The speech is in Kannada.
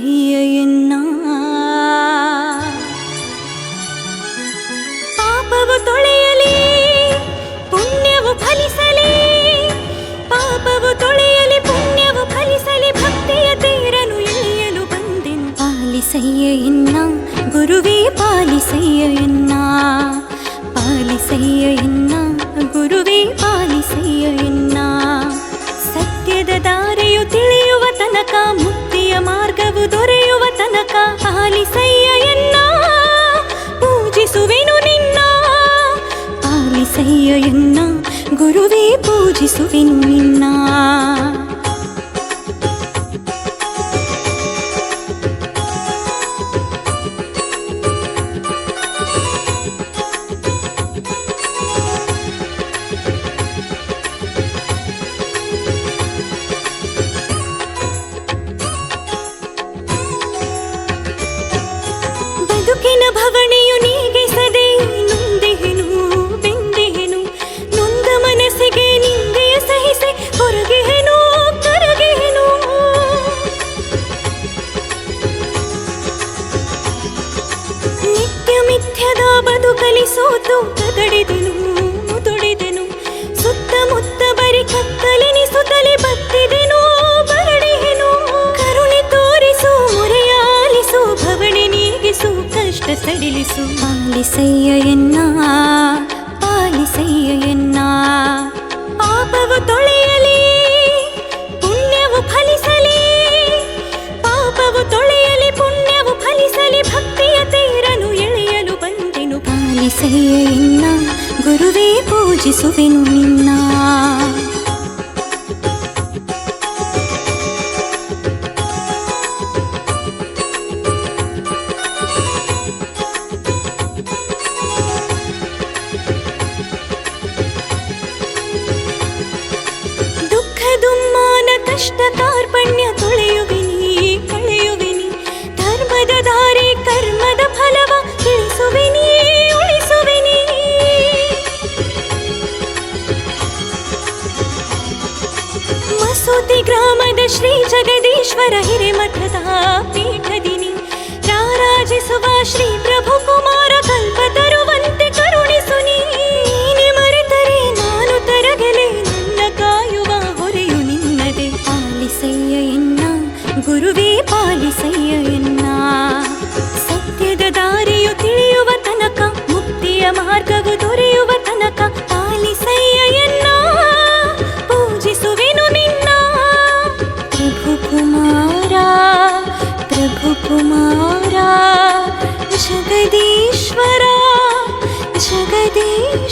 ಎನ್ನ ಪಾಪವು ತೊಳೆಯಲಿ ಪುಣ್ಯವು ಫಲಿಸಲಿ ಪಾಪವು ತೊಳೆಯಲಿ ಪುಣ್ಯವು ಫಲಿಸಲಿ ಭಕ್ತಿಯ ತೀರನು ಎಳೆಯಲು ಬಂದೆನು ಪಾಲಿಸಯ್ಯ ಎನ್ನ ಗುರುವೇ ಪಾಲಿಸಯ್ಯ ಎನ್ನ ಪಾಲಿಸಯ್ಯ ಎನ್ನ ಗುರುವೇ ಪಾಲಿಸಯ್ಯ ಎನ್ನ ಸತ್ಯದ ದಾರಿಯು ತಿಳಿಯುವ ತನಕ ಮುಕ್ತಿಯ ಮಾರ್ಗವು ದೊರೆಯುವ ತನಕ ಪಾಲಿಸಯ್ಯ ಎನ್ನ ಪೂಜಿಸುವೆನು ನಿನ್ನ ಪಾಲಿಸಯ್ಯ ಎನ್ನ ಗುರುವೇ ಪೂಜಿಸುವೆನು ನಿನ್ನ ಸೋತು ತೊಡಿದೆನು ಸುತ್ತಮುತ್ತ ಬರಿ ಕತ್ತಲೆನಿಸುತ್ತಲೇ ಬತ್ತಿದೆನು, ಬರಡಿಹೆನು. ಕರುಣೆ ತೋರಿಸು, ಮೊರೆಯಾಲಿಸು ಭವಣೆ ನೀಗಿಸು, ಕಷ್ಟ ಸಡಿಲಿಸು. ಪಾಲಿಸಯ್ಯ ಎನ್ನ ಪೂಜಿಸುವೆನು ನಿನ್ನ ದುಃಖ ದುಮ್ಮಾನ ಕಷ್ಟ ಕಾರ್ಪಣ್ಯ ತೊಳೆಯುವಿನಿ स्तुति ग्रामद श्री जगदीश्वर हिरेमठदा कुमारा जगदीश्वरा जगदीश